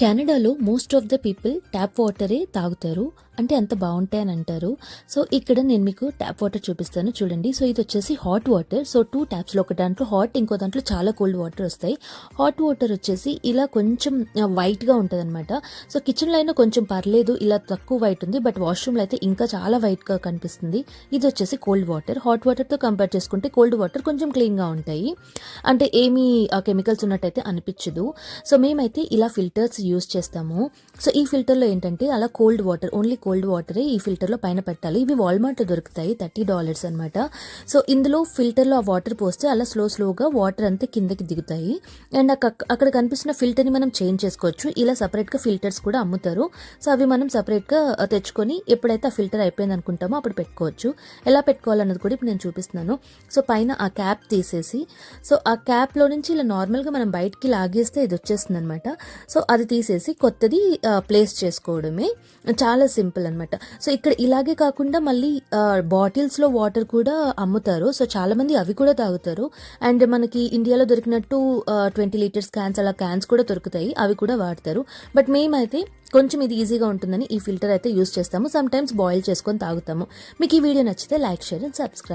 కెనడాలో most of the people tap వాటరే తాగుతారు. అంటే అంత బాగుంటాయని అంటారు. సో ఇక్కడ నేను మీకు ట్యాప్ వాటర్ చూపిస్తాను. చూడండి. సో ఇది వచ్చేసి హాట్ వాటర్ సో టూ ట్యాప్స్లో ఒక దాంట్లో హాట్ ఇంకో దాంట్లో చాలా కోల్డ్ వాటర్ వస్తాయి. హాట్ వాటర్ వచ్చేసి ఇలా కొంచెం వైట్గా ఉంటుంది అనమాట సో కిచెన్లో అయినా కొంచెం పర్లేదు ఇలా తక్కువ వైట్ ఉంది. బట్ వాష్రూమ్లో అయితే ఇంకా చాలా వైట్గా కనిపిస్తుంది. ఇది వచ్చేసి కోల్డ్ వాటర్ హాట్ వాటర్తో కంపేర్ చేసుకుంటే కోల్డ్ వాటర్ కొంచెం క్లీన్గా ఉంటాయి. అంటే ఏమీ కెమికల్స్ ఉన్నట్టయితే అనిపించదు. సో మేమైతే ఇలా ఫిల్టర్స్ యూస్ చేస్తాము. సో ఈ ఫిల్టర్లో ఏంటంటే అలా కోల్డ్ వాటర్ ఓన్లీ కోల్డ్ వాటరే ఈ ఫిల్టర్లో పైన పెట్టాలి. ఇవి వాల్మార్ట్ దొరుకుతాయి థర్టీ డాలర్స్ అనమాట సో ఇందులో ఫిల్టర్లో ఆ వాటర్ పోస్తే అలా స్లో స్లోగా వాటర్ అంతా కిందకి దిగుతాయి. అండ్ అక్కడ కనిపిస్తున్న ఫిల్టర్ని మనం చేంజ్ చేసుకోవచ్చు. ఇలా సపరేట్గా ఫిల్టర్స్ కూడా అమ్ముతారు. సో అవి మనం సపరేట్గా తెచ్చుకొని ఎప్పుడైతే ఆ ఫిల్టర్ అయిపోయింది అనుకుంటామో అప్పుడు పెట్టుకోవచ్చు. ఎలా పెట్టుకోవాలన్నది కూడా ఇప్పుడు నేను చూపిస్తున్నాను. సో పైన ఆ క్యాప్ తీసేసి సో ఆ క్యాప్లో నుంచి ఇలా నార్మల్గా మనం బయటికి లాగేస్తే ఇది వచ్చేస్తుంది అనమాట సో అది తీసేసి కొత్తది ప్లేస్ చేసుకోవడమే. చాలా సింపుల్ అనమాట సో ఇక్కడ ఇలాగే కాకుండా మళ్ళీ బాటిల్స్లో వాటర్ కూడా అమ్ముతారు. సో చాలా మంది అవి కూడా తాగుతారు. అండ్ మనకి ఇండియాలో దొరికినట్టు ట్వంటీ లీటర్స్ క్యాన్స్ అలా క్యాన్స్ కూడా దొరుకుతాయి. అవి కూడా వాడతారు. బట్ మేమైతే కొంచెం ఇది ఈజీగా ఉంటుందని ఈ ఫిల్టర్ అయితే యూస్ చేస్తాము. సమ్ టైమ్స్ బాయిల్ చేసుకొని తాగుతాము. మీకు ఈ వీడియో నచ్చితే లైక్ షేర్ అండ్ సబ్స్క్రైబ్.